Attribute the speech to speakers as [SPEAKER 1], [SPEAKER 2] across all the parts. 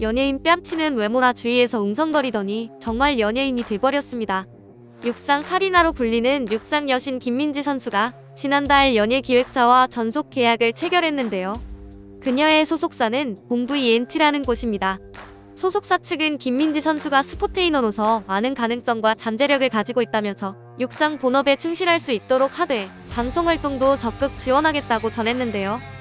[SPEAKER 1] 연예인 뺨치는 외모라 주위에서 웅성거리더니 정말 연예인이 돼버렸습니다. 육상 카리나로 불리는 육상 여신 김민지 선수가 지난달 연예 기획사와 전속 계약을 체결했는데요. 그녀의 소속사는 본부 ENT라는 곳입니다. 소속사 측은 김민지 선수가 스포테이너로서 많은 가능성과 잠재력을 가지고 있다면서 육상 본업에 충실할 수 있도록 하되 방송 활동도 적극 지원하겠다고 전했는데요.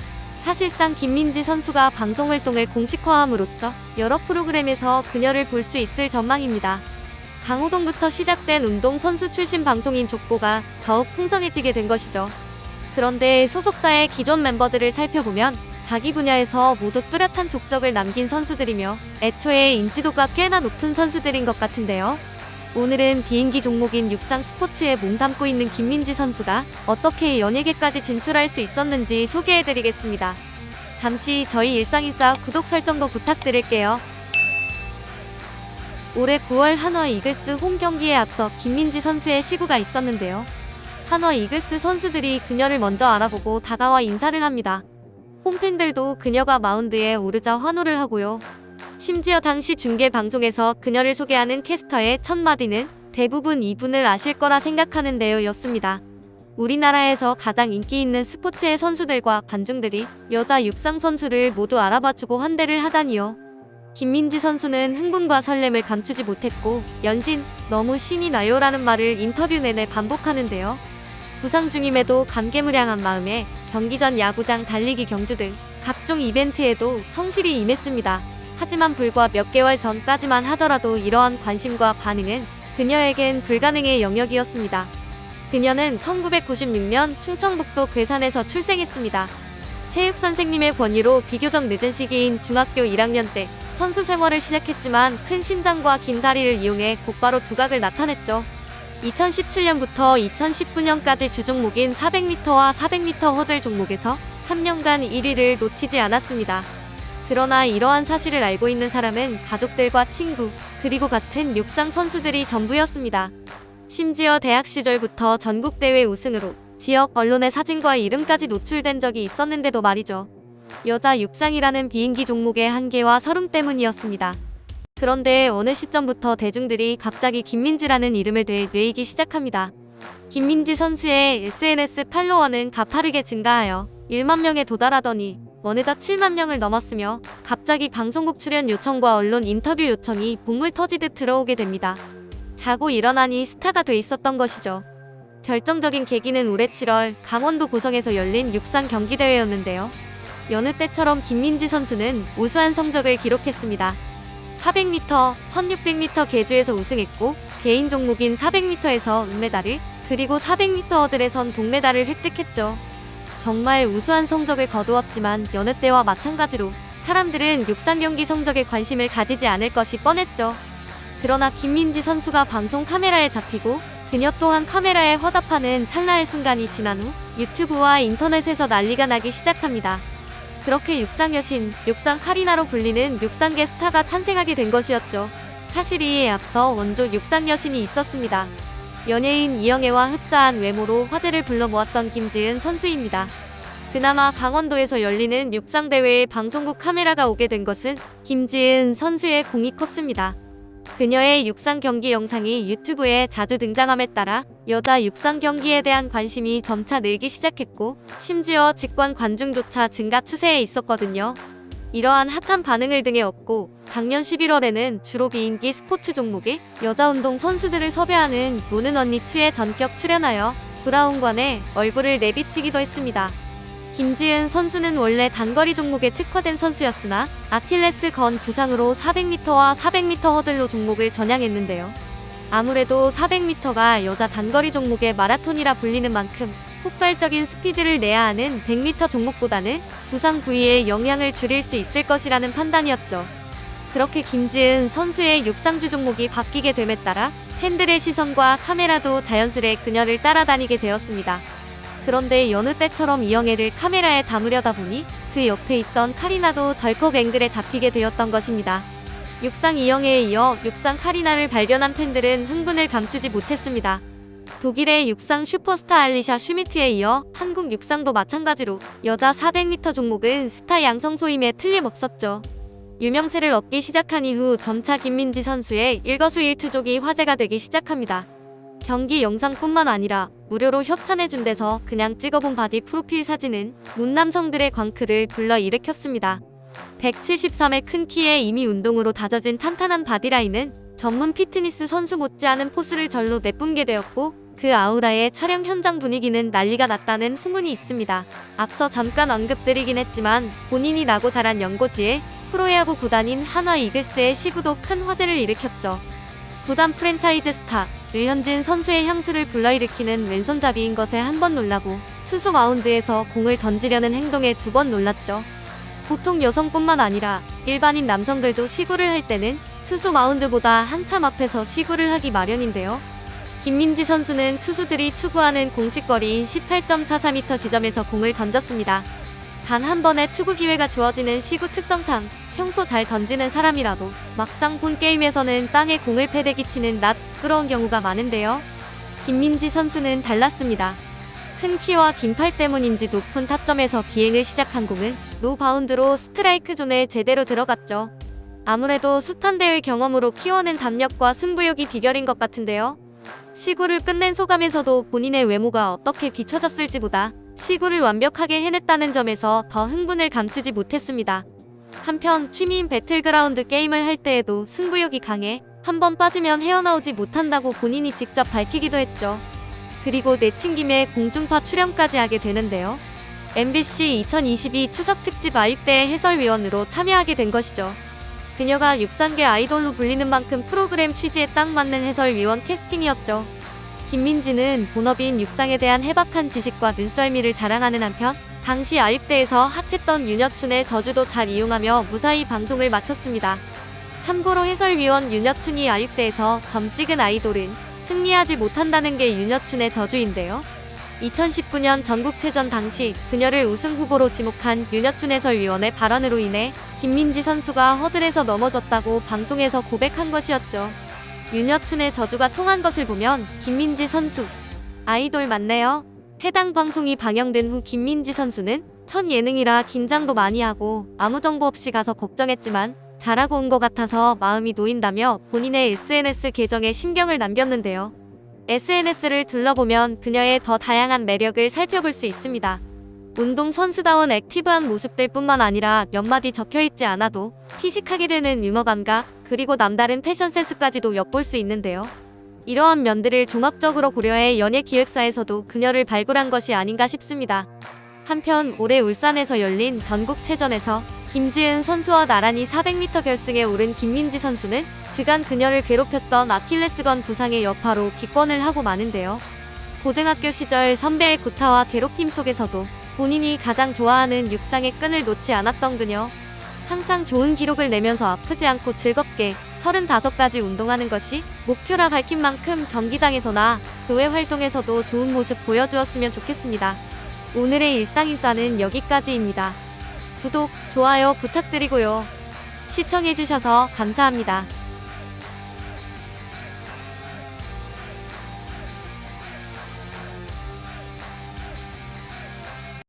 [SPEAKER 1] 사실상 김민지 선수가 방송 활동을 공식화함으로써 여러 프로그램에서 그녀를 볼 수 있을 전망입니다. 강호동부터 시작된 운동 선수 출신 방송인 족보가 더욱 풍성해지게 된 것이죠. 그런데 소속사의 기존 멤버들을 살펴보면 자기 분야에서 모두 뚜렷한 족적을 남긴 선수들이며 애초에 인지도가 꽤나 높은 선수들인 것 같은데요. 오늘은 비인기 종목인 육상 스포츠에 몸담고 있는 김민지 선수가 어떻게 연예계까지 진출할 수 있었는지 소개해드리겠습니다. 잠시 저희 일상인싸 구독 설정도 부탁드릴게요. 올해 9월 한화 이글스 홈 경기에 앞서 김민지 선수의 시구가 있었는데요. 한화 이글스 선수들이 그녀를 먼저 알아보고 다가와 인사를 합니다. 홈팬들도 그녀가 마운드에 오르자 환호를 하고요. 심지어 당시 중계 방송에서 그녀를 소개하는 캐스터의 첫 마디는 대부분 이분을 아실 거라 생각하는데요 였습니다. 우리나라에서 가장 인기 있는 스포츠의 선수들과 관중들이 여자 육상 선수를 모두 알아봐주고 환대를 하다니요. 김민지 선수는 흥분과 설렘을 감추지 못했고 연신 너무 신이 나요라는 말을 인터뷰 내내 반복하는데요. 부상 중임에도 감개무량한 마음에 경기 전 야구장 달리기 경주 등 각종 이벤트에도 성실히 임했습니다. 하지만 불과 몇 개월 전까지만 하더라도 이러한 관심과 반응은 그녀에겐 불가능의 영역이었습니다. 그녀는 1996년 충청북도 괴산에서 출생했습니다. 체육 선생님의 권유로 비교적 늦은 시기인 중학교 1학년 때 선수 생활을 시작했지만 큰 신장과 긴 다리를 이용해 곧바로 두각을 나타냈죠. 2017년부터 2019년까지 주종목인 400m와 400m 허들 종목에서 3년간 1위를 놓치지 않았습니다. 그러나 이러한 사실을 알고 있는 사람은 가족들과 친구, 그리고 같은 육상 선수들이 전부였습니다. 심지어 대학 시절부터 전국대회 우승으로 지역 언론의 사진과 이름까지 노출된 적이 있었는데도 말이죠. 여자 육상이라는 비인기 종목의 한계와 서름 때문이었습니다. 그런데 어느 시점부터 대중들이 갑자기 김민지라는 이름을 되뇌이기 시작합니다. 김민지 선수의 SNS 팔로워는 가파르게 증가하여 1만 명에 도달하더니 어느덧 7만 명을 넘었으며 갑자기 방송국 출연 요청과 언론 인터뷰 요청이 복물 터지듯 들어오게 됩니다. 자고 일어나니 스타가 돼 있었던 것이죠. 결정적인 계기는 올해 7월 강원도 고성에서 열린 육상 경기대회였는데요. 여느 때처럼 김민지 선수는 우수한 성적을 기록했습니다. 400m, 1600m 계주에서 우승했고 개인 종목인 400m에서 은메달을 그리고 400m 허들에선 동메달을 획득했죠. 정말 우수한 성적을 거두었지만 여느 때와 마찬가지로 사람들은 육상 경기 성적에 관심을 가지지 않을 것이 뻔했죠. 그러나 김민지 선수가 방송 카메라에 잡히고 그녀 또한 카메라에 화답하는 찰나의 순간이 지난 후 유튜브와 인터넷에서 난리가 나기 시작합니다. 그렇게 육상 여신, 육상 카리나로 불리는 육상계 스타가 탄생하게 된 것이었죠. 사실 이에 앞서 원조 육상 여신이 있었습니다. 연예인 이영애와 흡사한 외모로 화제를 불러 모았던 김지은 선수입니다. 그나마 강원도에서 열리는 육상 대회에 방송국 카메라가 오게 된 것은 김지은 선수의 공이 컸습니다. 그녀의 육상 경기 영상이 유튜브에 자주 등장함에 따라 여자 육상 경기에 대한 관심이 점차 늘기 시작했고 심지어 직관 관중조차 증가 추세에 있었거든요. 이러한 핫한 반응을 등에 업고 작년 11월에는 주로 비인기 스포츠 종목의 여자 운동 선수들을 섭외하는 노는 언니 2에 전격 출연하여 브라운관에 얼굴을 내비치기도 했습니다. 김지은 선수는 원래 단거리 종목에 특화된 선수였으나 아킬레스 건 부상으로 400m와 400m 허들로 종목을 전향했는데요. 아무래도 400m가 여자 단거리 종목의 마라톤이라 불리는 만큼 폭발적인 스피드를 내야 하는 100m 종목보다는 부상 부위에 영향을 줄일 수 있을 것이라는 판단이었죠. 그렇게 김지은 선수의 육상주 종목이 바뀌게 됨에 따라 팬들의 시선과 카메라도 자연스레 그녀를 따라다니게 되었습니다. 그런데 여느 때처럼 이영애를 카메라에 담으려다 보니 그 옆에 있던 카리나도 덜컥 앵글에 잡히게 되었던 것입니다. 육상 이영애에 이어 육상 카리나를 발견한 팬들은 흥분을 감추지 못했습니다. 독일의 육상 슈퍼스타 알리샤 슈미트에 이어 한국 육상도 마찬가지로 여자 400m 종목은 스타 양성 소임에 틀림없었죠. 유명세를 얻기 시작한 이후 점차 김민지 선수의 일거수일투족이 화제가 되기 시작합니다. 경기 영상뿐만 아니라 무료로 협찬해준 데서 그냥 찍어본 바디 프로필 사진은 문남성들의 광크를 불러일으켰습니다. 173의 큰 키에 이미 운동으로 다져진 탄탄한 바디라인은 전문 피트니스 선수 못지않은 포스를 절로 내뿜게 되었고 그 아우라에 촬영 현장 분위기는 난리가 났다는 후문이 있습니다. 앞서 잠깐 언급드리긴 했지만 본인이 나고 자란 연고지에 프로야구 구단인 한화 이글스의 시구도 큰 화제를 일으켰죠. 구단 프랜차이즈 스타 류현진 선수의 향수를 불러일으키는 왼손잡이인 것에 한 번 놀라고 투수 마운드에서 공을 던지려는 행동에 두 번 놀랐죠. 보통 여성뿐만 아니라 일반인 남성들도 시구를 할 때는 투수 마운드보다 한참 앞에서 시구를 하기 마련인데요. 김민지 선수는 투수들이 투구하는 공식거리인 18.44m 지점에서 공을 던졌습니다. 단 한 번의 투구 기회가 주어지는 시구 특성상 평소 잘 던지는 사람이라도 막상 본 게임에서는 땅에 공을 패대기 치는 낯 부끄러운 경우가 많은데요. 김민지 선수는 달랐습니다. 큰 키와 긴 팔 때문인지 높은 타점에서 비행을 시작한 공은 노 바운드로 스트라이크 존에 제대로 들어갔죠. 아무래도 숱한 대회 경험으로 키워낸 담력과 승부욕이 비결인 것 같은데요. 시구를 끝낸 소감에서도 본인의 외모가 어떻게 비춰졌을지보다 시구를 완벽하게 해냈다는 점에서 더 흥분을 감추지 못했습니다. 한편 취미인 배틀그라운드 게임을 할 때에도 승부욕이 강해 한 번 빠지면 헤어나오지 못한다고 본인이 직접 밝히기도 했죠. 그리고 내친 김에 공중파 출연까지 하게 되는데요. MBC 2022 추석 특집 아육대의 해설위원으로 참여하게 된 것이죠. 그녀가 육상계 아이돌로 불리는 만큼 프로그램 취지에 딱 맞는 해설위원 캐스팅이었죠. 김민지는 본업인 육상에 대한 해박한 지식과 눈썰미를 자랑하는 한편 당시 아육대에서 핫했던 윤여춘의 저주도 잘 이용하며 무사히 방송을 마쳤습니다. 참고로 해설위원 윤여춘이 아육대에서 점 찍은 아이돌은 승리하지 못한다는 게 윤여춘의 저주인데요. 2019년 전국체전 당시 그녀를 우승 후보로 지목한 윤여춘 해설위원의 발언으로 인해 김민지 선수가 허들에서 넘어졌다고 방송에서 고백한 것이었죠. 윤여춘의 저주가 통한 것을 보면 김민지 선수 아이돌 맞네요. 해당 방송이 방영된 후 김민지 선수는 첫 예능이라 긴장도 많이 하고 아무 정보 없이 가서 걱정했지만 잘하고 온 것 같아서 마음이 놓인다며 본인의 SNS 계정에 심경을 남겼는데요. SNS를 둘러보면 그녀의 더 다양한 매력을 살펴볼 수 있습니다. 운동 선수다운 액티브한 모습들 뿐만 아니라 몇 마디 적혀 있지 않아도 피식하게 되는 유머 감각, 그리고 남다른 패션 센스까지도 엿볼 수 있는데요. 이러한 면들을 종합적으로 고려해 연예 기획사에서도 그녀를 발굴한 것이 아닌가 싶습니다. 한편 올해 울산에서 열린 전국체전에서 김지은 선수와 나란히 400m 결승에 오른 김민지 선수는 그간 그녀를 괴롭혔던 아킬레스건 부상의 여파로 기권을 하고 마는데요. 고등학교 시절 선배의 구타와 괴롭힘 속에서도 본인이 가장 좋아하는 육상의 끈을 놓지 않았던 그녀. 항상 좋은 기록을 내면서 아프지 않고 즐겁게 35가지 운동하는 것이 목표라 밝힌 만큼 경기장에서나 그 외 활동에서도 좋은 모습 보여주었으면 좋겠습니다. 오늘의 일상인싸는 여기까지입니다. 구독, 좋아요 부탁드리고요. 시청해주셔서 감사합니다.